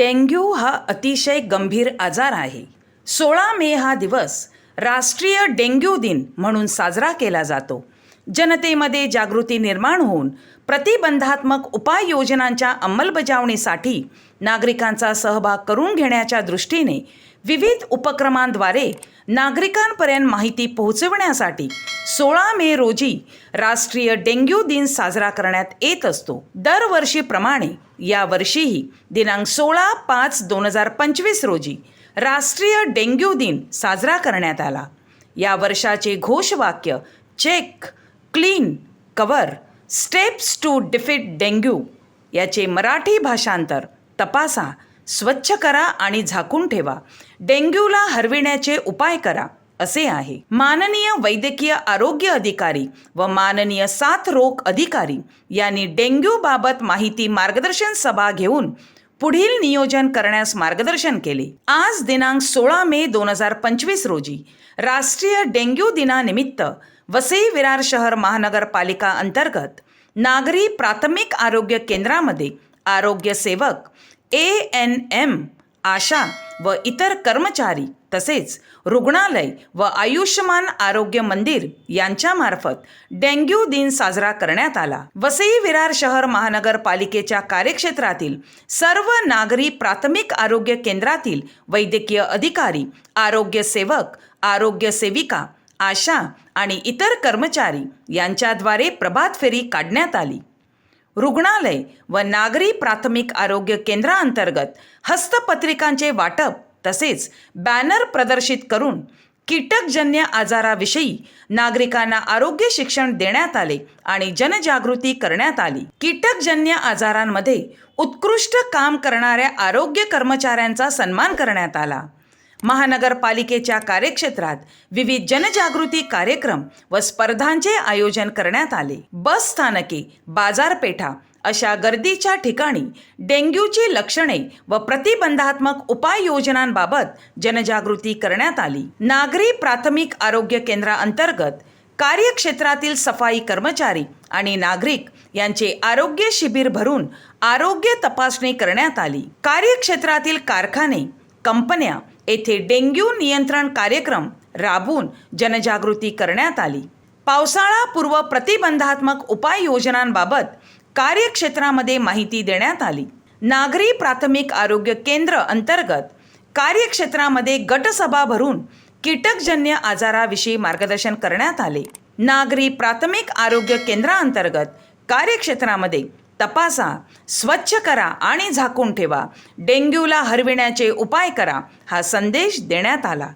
Dengue हा अतिशय गंभीर आजार आहे. सोळा मे हा दिवस राष्ट्रीय डेंग्यू दिन म्हणून साजरा केला जातो. जनतेमध्ये जागृती निर्माण होऊन प्रतिबंधात्मक उपाययोजनांच्या अंमलबजावणीसाठी नागरिकांचा सहभाग करून घेण्याच्या दृष्टीने विविध उपक्रमांद्वारे नागरिकांपर्यंत माहिती पोहोचवण्यासाठी सोळा मे रोजी राष्ट्रीय डेंग्यू दिन साजरा करण्यात येत असतो. दरवर्षीप्रमाणे यावर्षीही दिनांक सोळा पाच दोन हजार पंचवीस रोजी राष्ट्रीय डेंग्यू दिन साजरा करण्यात आला. या वर्षाचे घोषवाक्य check clean cover steps to defeat dengue याचे मराठी भाषांतर तपासा स्वच्छ करा आणि झाकून ठेवा. डेंग्यूला हरविण्याचे उपाय करा असे आहे. माननीय वैद्यकीय आरोग्य अधिकारी व माननीय साथ रोग अधिकारी यांनी डेंग्यूबाबत माहिती मार्गदर्शन सभा घेऊन पुढील नियोजन करण्यास मार्गदर्शन केले. आज दिनांक सोळा मे दोन हजार पंचवीस रोजी राष्ट्रीय डेंग्यू दिनानिमित्त वसई विरार शहर महानगरपालिका अंतर्गत नागरी प्राथमिक आरोग्य केंद्रामध्ये आरोग्य सेवक ए एन एम आशा व इतर कर्मचारी तसेच रुग्णालय व आयुष्यमान आरोग्य मंदिर यांच्यामार्फत डेंग्यू दिन साजरा करण्यात आला. वसई विरार शहर महानगरपालिकेच्या कार्यक्षेत्रातील सर्व नागरी प्राथमिक आरोग्य केंद्रातील वैद्यकीय अधिकारी आरोग्य सेवक आरोग्य सेविका आशा आणि इतर कर्मचारी यांच्याद्वारे प्रभात फेरी काढण्यात आली. रुग्णालय व नागरी प्राथमिक आरोग्य केंद्राअंतर्गत हस्तपत्रिकांचे वाटप तसेच बॅनर प्रदर्शित करून कीटकजन्य आजाराविषयी नागरिकांना आरोग्य शिक्षण देण्यात आले आणि जनजागृती करण्यात आली. कीटकजन्य आजारांमध्ये उत्कृष्ट काम करणाऱ्या आरोग्य कर्मचाऱ्यांचा सन्मान करण्यात आला. महानगरपालिकेच्या कार्यक्षेत्रात विविध जनजागृती कार्यक्रम व स्पर्धांचे आयोजन करण्यात आले. बस स्थानके बाजारपेठा अशा गर्दीच्या ठिकाणी डेंग्यूची लक्षणे व प्रतिबंधात्मक उपाययोजनांबाबत जनजागृती करण्यात आली. नागरी प्राथमिक आरोग्य केंद्राअंतर्गत कार्यक्षेत्रातील सफाई कर्मचारी आणि नागरिक यांचे आरोग्य शिबिर भरून आरोग्य तपासणी करण्यात आली. कार्यक्षेत्रातील कारखाने कंपन्या येथे डेंग्यू नियंत्रण कार्यक्रम राबवून जनजागृती करण्यात आली. पावसाळापूर्व प्रतिबंधात्मक उपाययोजनांबाबत कार्यक्षेत्रामध्ये माहिती देण्यात आली. नागरी प्राथमिक आरोग्य केंद्र अंतर्गत कार्यक्षेत्रामध्ये गटसभा भरून कीटकजन्य आजाराविषयी मार्गदर्शन करण्यात आले. नागरी प्राथमिक आरोग्य केंद्राअंतर्गत कार्यक्षेत्रामध्ये तपासा स्वच्छ करा आणि झाकून ठेवा. डेंग्यूला हरविण्याचे उपाय करा हा संदेश देण्यात आला.